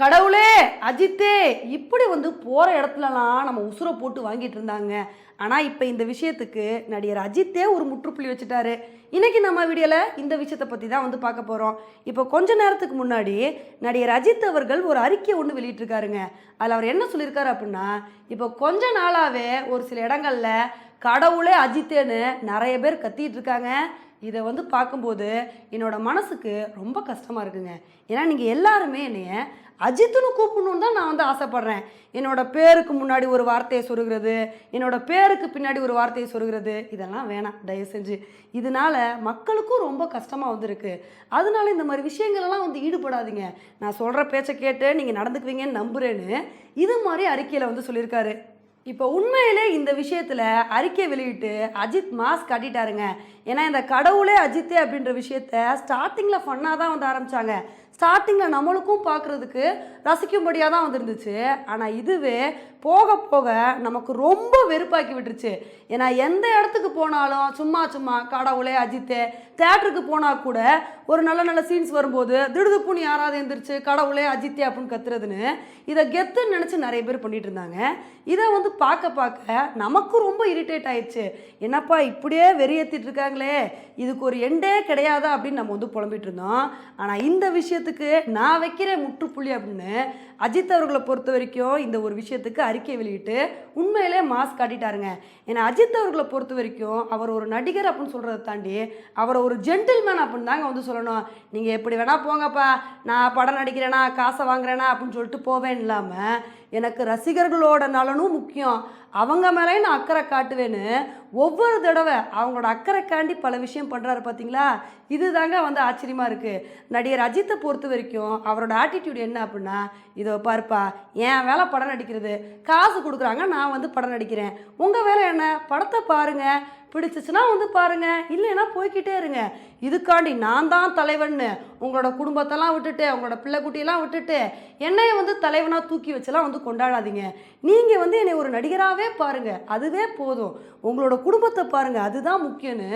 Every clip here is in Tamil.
கடவுளே அஜித்தே இப்படி வந்து போகிற இடத்துலலாம் நம்ம உசுரை போட்டு வாங்கிட்டு இருந்தாங்க. ஆனால் இப்போ இந்த விஷயத்துக்கு நடிகர் அஜித்தே ஒரு முற்றுப்புள்ளி வச்சுட்டாரு. இன்னைக்கு நம்ம வீடியோவில் இந்த விஷயத்தை பற்றி தான் வந்து பார்க்க போகிறோம் இப்போ கொஞ்ச நேரத்துக்கு முன்னாடி நடிகர் அஜித் அவர்கள் ஒரு அறிக்கை ஒன்று வெளியிட்டிருக்காருங்க. அதில் அவர் என்ன சொல்லியிருக்காரு அப்படின்னா இப்போ கொஞ்ச நாளாகவே ஒரு சில இடங்களில் கடவுளே அஜித்தேன்னு நிறைய பேர் கத்திட்டு இருக்காங்க. இதை வந்து பார்க்கும்போது என்னோட மனசுக்கு ரொம்ப கஷ்டமாக இருக்குங்க. ஏன்னா நீங்கள் எல்லாருமே என்னைய அஜித்துன்னு கூப்பிடணுன்னு தான் நான் வந்து ஆசைப்பட்றேன். என்னோட பேருக்கு முன்னாடி ஒரு வார்த்தையை சொருகிறது என்னோட பேருக்கு பின்னாடி ஒரு வார்த்தையை சொருகிறது இதெல்லாம் வேணாம். தயவு செஞ்சு. இதனால மக்களுக்கும் ரொம்ப கஷ்டமாக வந்திருக்கு. அதனால இந்த மாதிரி விஷயங்கள்லாம் வந்து ஈடுபடாதீங்க. நான் சொல்கிற பேச்சை கேட்டு நீங்கள் நடந்துக்குவீங்கன்னு நம்புகிறேன்னு இது மாதிரி அறிக்கையில் வந்து சொல்லியிருக்காரு. இப்போ உண்மையிலே இந்த விஷயத்தில் அறிக்கை வெளியிட்டு அஜித் மாஸ்க் கட்டிட்டாருங்க. ஏன்னா இந்த கடவுளே அஜித்தே அப்படின்ற விஷயத்த ஸ்டார்டிங்கில் ஃபன்னாக தான் வந்து ஆரம்பித்தாங்க ஸ்டார்டிங்கில் நம்மளுக்கும் பார்க்குறதுக்கு ரசிக்கும்படியாக தான் வந்துருந்துச்சு. ஆனால் இதுவே போக போக நமக்கு ரொம்ப வெறுப்பாக்கி விட்டுருச்சு. ஏன்னா எந்த இடத்துக்கு போனாலும் சும்மா சும்மா கடவுளே அஜித்தே. தேட்டருக்கு போனால் கூட ஒரு நல்ல நல்ல சீன்ஸ் வரும்போது திடுதுப்புன்னு யாராவது எந்திரிச்சு கடவுளே அஜித்தே அப்படின்னு கத்துறதுன்னு இதை கெத்துன்னு நினச்சி நிறைய பேர் பண்ணிட்டு இருந்தாங்க. இதை வந்து பார்க்க பார்க்க நமக்கும் ரொம்ப இரிட்டேட் ஆயிடுச்சு. என்னப்பா இப்படியே வெறியேற்றிட்டு இருக்காங்களே? இதுக்கு ஒரு எண்டே கிடையாதா அப்படின்னு நம்ம வந்து புலம்பிட்டு இருந்தோம். ஆனால் இந்த விஷயத்துக்கு நான் வைக்கிற முற்றுப்புள்ளி அப்படின்னு அஜித் அவர்களை பொறுத்த வரைக்கும் இந்த ஒரு விஷயத்துக்கு அறிக்கை வெளியிட்டு உண்மையிலே மாஸ்க் காட்டிட்டாருங்க. ஏன்னா அஜித் அவர்களை பொறுத்த வரைக்கும் அவர் ஒரு நடிகர் அப்படின்னு சொல்கிறத தாண்டி அவரை ஒரு ஜென்டில்மேன் அப்படின்னு தாங்க வந்து சொல்லணும். நீங்கள் எப்படி வேணால் போங்கப்பா. நான் படம் நடிக்கிறேனா காசை வாங்குறேனா அப்படின்னு சொல்லிட்டு போவேன் இல்லாமல் எனக்கு ரசிகர்களோட நலனும் முக்கியம். அவங்க மேலேயும் நான் அக்கறை காட்டுவேன்னு ஒவ்வொரு தடவை அவங்களோட அக்கறைக்காண்டி பல விஷயம் பண்ணுறாரு பார்த்தீங்களா இது தாங்க வந்து ஆச்சரியமாக இருக்குது நடிகர் அஜித்தை பொறுத்த வரைக்கும் அவரோட ஆட்டிடியூட் என்ன அப்படின்னா இதோ பார்ப்பா என் வேலை படம் நடிக்கிறது காசு கொடுக்குறாங்க நான் வந்து படம் நடிக்கிறேன். உங்கள் வேலை என்ன? படத்தை பாருங்கள் பிடிச்சிச்சுன்னா வந்து பாருங்க இல்லைன்னா போய்க்கிட்டே இருங்க. இதுக்காண்டி நான் தான் தலைவன்னு உங்களோட குடும்பத்தெல்லாம் விட்டுட்டு உங்களோட பிள்ளை குட்டியெல்லாம் விட்டுட்டு என்னைய வந்து தலைவனாக தூக்கி வச்செல்லாம் வந்து கொண்டாடாதீங்க. நீங்கள் வந்து என்னை ஒரு நடிகராகவே பாருங்கள் அதுவே போதும். உங்களோட குடும்பத்தை பாருங்கள் அதுதான் முக்கியம்னு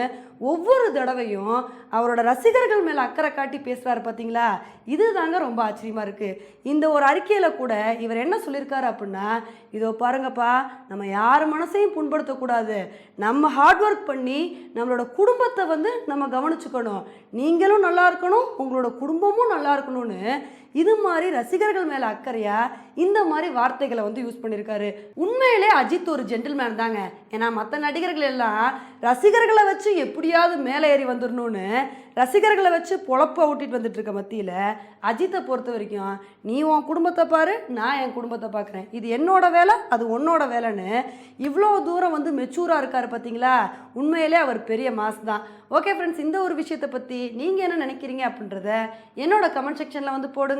ஒவ்வொரு தடவையும் அவரோட ரசிகர்கள் மேலே அக்கறை காட்டி பேசுகிறாரு பார்த்தீங்களா இது தாங்க ரொம்ப ஆச்சரியமாக இருக்குது இந்த ஒரு அறிக்கையில் கூட இவர் என்ன சொல்லியிருக்காரு அப்படின்னா இதோ பாருங்கப்பா நம்ம யார் மனசையும் புண்படுத்தக்கூடாது. நம்ம ஹார்ட் ஒர்க் பண்ணி நம்மளோட குடும்பத்தை வந்து நம்ம கவனிச்சுக்கணும். நீங்களும் நல்லா இருக்கணும் உங்களோட குடும்பமும் நல்லா இருக்கணும்னு இது மாதிரி ரசிகர்கள் மேலே அக்கறையா இந்த மாதிரி வார்த்தைகளை வந்து யூஸ் பண்ணியிருக்காரு உண்மையிலே அஜித் ஒரு ஜென்டில்மேன் தாங்க. ஏன்னா மற்ற நடிகர்கள் எல்லாம் ரசிகர்களை வச்சு எப்படியாவது மேலே ஏறி வந்துடணும்னு ரசிகர்களை வச்சு பொழப்ப ஓட்டிட்டு வந்துட்டு இருக்க மத்தியில் அஜித்தை பொறுத்த வரைக்கும் நீ உன் குடும்பத்தை பாரு நான் என் குடும்பத்தை பார்க்குறேன் இது என்னோட வேலை அது உன்னோட வேலைன்னு இவ்வளோ தூரம் வந்து மெச்சூராக இருக்கார் பார்த்தீங்களா உண்மையிலே அவர் பெரிய மாஸ் தான். ஓகே ஃப்ரெண்ட்ஸ் இந்த ஒரு விஷயத்தை பற்றி நீங்கள் என்ன நினைக்கிறீங்க அப்படின்றத என்னோட கமெண்ட் செக்ஷனில் வந்து போடுங்க.